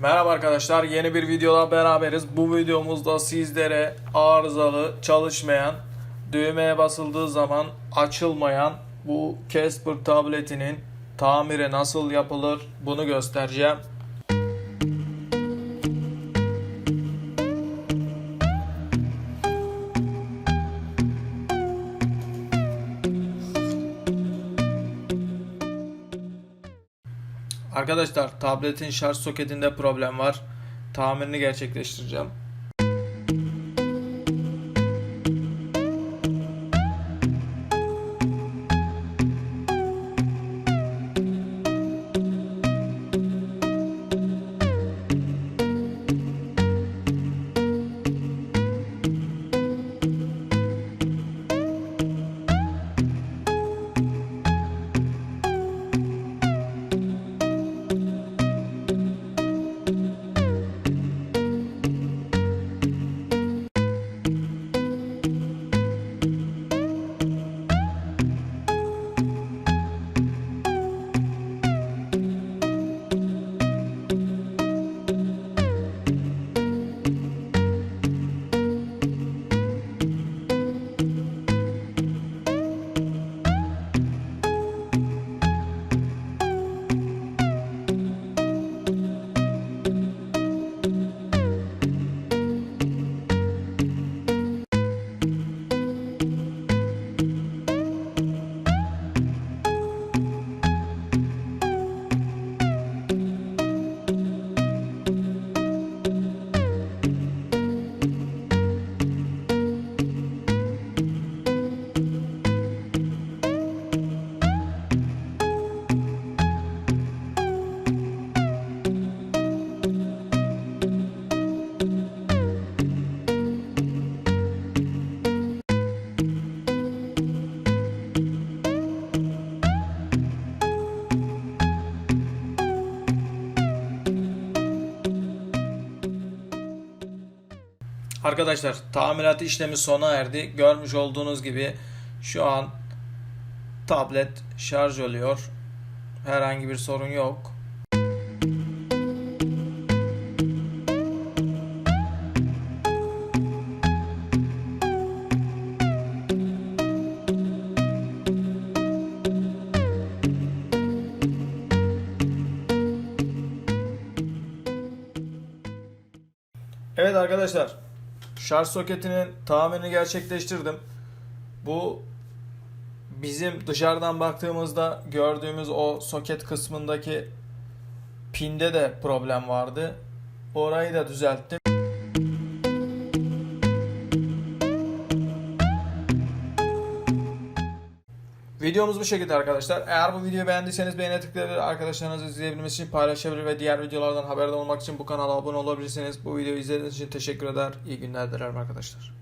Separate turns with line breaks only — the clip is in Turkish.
Merhaba arkadaşlar yeni bir videoda beraberiz. Bu videomuzda sizlere arızalı çalışmayan düğmeye basıldığı zaman açılmayan bu Casper tabletinin tamiri nasıl yapılır bunu göstereceğim. Arkadaşlar tabletin şarj soketinde problem var. Tamirini gerçekleştireceğim. Arkadaşlar tamirat işlemi sona erdi. Görmüş olduğunuz gibi şu an tablet şarj oluyor. Herhangi bir sorun yok. Evet arkadaşlar şarj soketinin tamirini gerçekleştirdim. Bu bizim dışarıdan baktığımızda gördüğümüz o soket kısmındaki pinde de problem vardı. Orayı da düzelttim. Videomuz bu şekilde arkadaşlar. Eğer bu videoyu beğendiyseniz beğene tıklayabilir, arkadaşlarınızla izleyebilmesi için paylaşabilir ve diğer videolardan haberdar olmak için bu kanala abone olabilirsiniz. Bu videoyu izlediğiniz için teşekkür eder. İyi günler dilerim arkadaşlar.